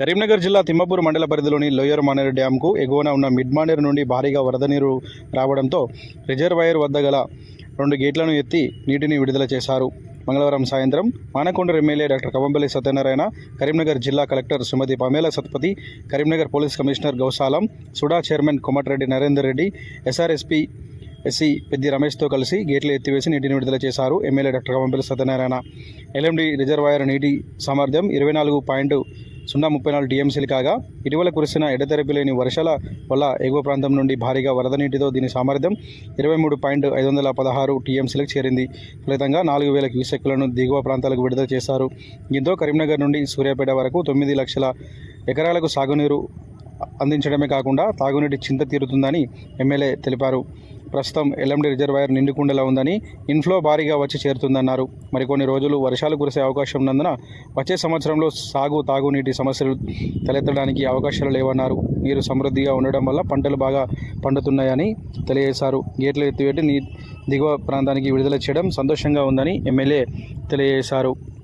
కరీంనగర్ జిల్లా తిమ్మపూర్ మండల పరిధిలోని లోయర్ మానేరు డ్యాంకు ఎగువన ఉన్న మిడ్ మానేరు నుండి భారీగా వరద నీరు రావడంతో రిజర్వాయర్ వద్ద గల రెండు గేట్లను ఎత్తి నీటిని విడుదల చేశారు. మంగళవారం సాయంత్రం మానకొండ ఎమ్మెల్యే డాక్టర్ కవంపల్లి సత్యనారాయణ కరీంనగర్ జిల్లా collector Sumathi Pamela Satpathy Karimnagar police commissioner Gausalam SUDA chairman Komatireddy Narender Reddy SRSP SE Peddi రమేష్తో కలిసి గేట్లు ఎత్తివేసి నీటిని విడుదల చేశారు MLA doctor Kavampalli Satyanarayana. LMD reservoir నీటి సామర్థ్యం ఇరవై నాలుగు పాయింట్ సున్నా ముప్పై నాలుగు టీఎంసీలు కాగా ఇటీవల కురిసిన ఎడతెరపి లేని వర్షాల వల్ల ఎగువ ప్రాంతం నుండి భారీగా వరద నీటితో దీని సామర్థ్యం ఇరవై మూడు పాయింట్ ఐదు వందల పదహారు టీఎంసీలకు చేరింది. ఫలితంగా నాలుగు వేల క్యూసెక్కులను దిగువ ప్రాంతాలకు విడుదల చేశారు. దీంతో కరీంనగర్ నుండి సూర్యాపేట వరకు తొమ్మిది లక్షల ఎకరాలకు సాగునీరు అందించడమే కాకుండా తాగునీటి చింత తీరుతుందని ఎమ్మెల్యే తెలిపారు. ప్రస్తుతం ఎల్ఎండి రిజర్వాయర్ నిండుకుండలా ఉందని ఇన్ఫ్లో భారీగా వచ్చి చేరుతుందన్నారు. మరికొన్ని రోజులు వర్షాలు కురిసే అవకాశం ఉన్నందున వచ్చే సంవత్సరంలో సాగు తాగునీటి సమస్యలు తలెత్తడానికి అవకాశాలు లేవన్నారు. నీరు సమృద్ధిగా ఉండడం వల్ల పంటలు బాగా పండుతున్నాయని తెలియజేశారు. గేట్లు ఎత్తివేటి నీ దిగువ ప్రాంతానికి విడుదల చేయడం సంతోషంగా ఉందని ఎమ్మెల్యే తెలియజేశారు.